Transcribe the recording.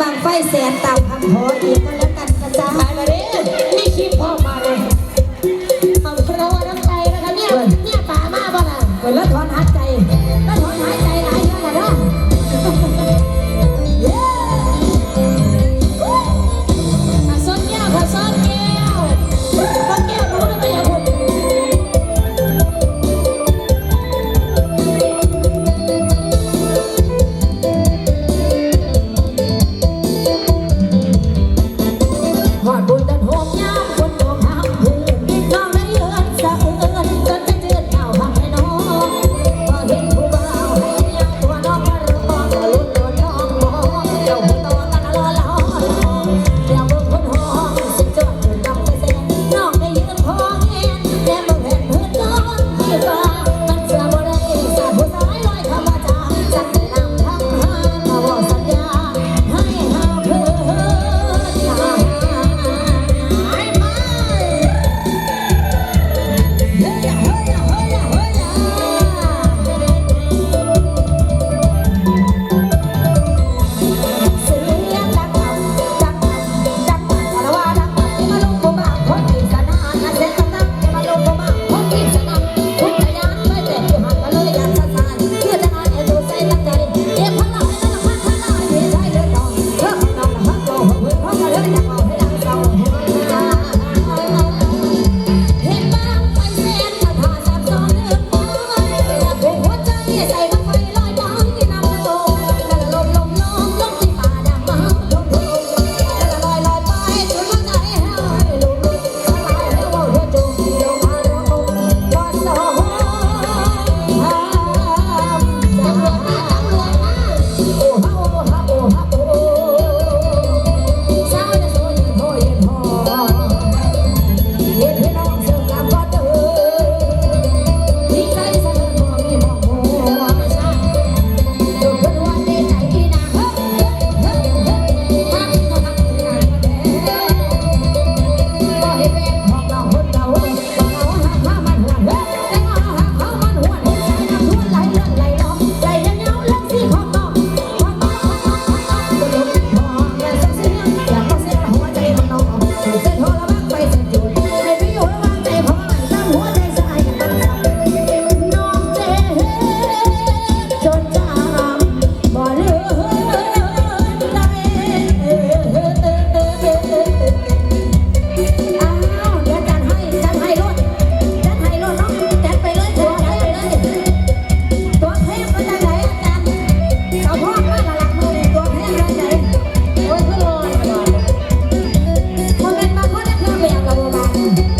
บางไฟแสนเต่ำพังโหอีกก็แล้วกันกระจ๊ะไปมาดินี่คลิพ่อมาเลยเอาพระวรรค์ใครนะคะเนี่ยเนี่ยตามาบ้างเกิดแล้วถอนหัด เราเรียนกัน Bye.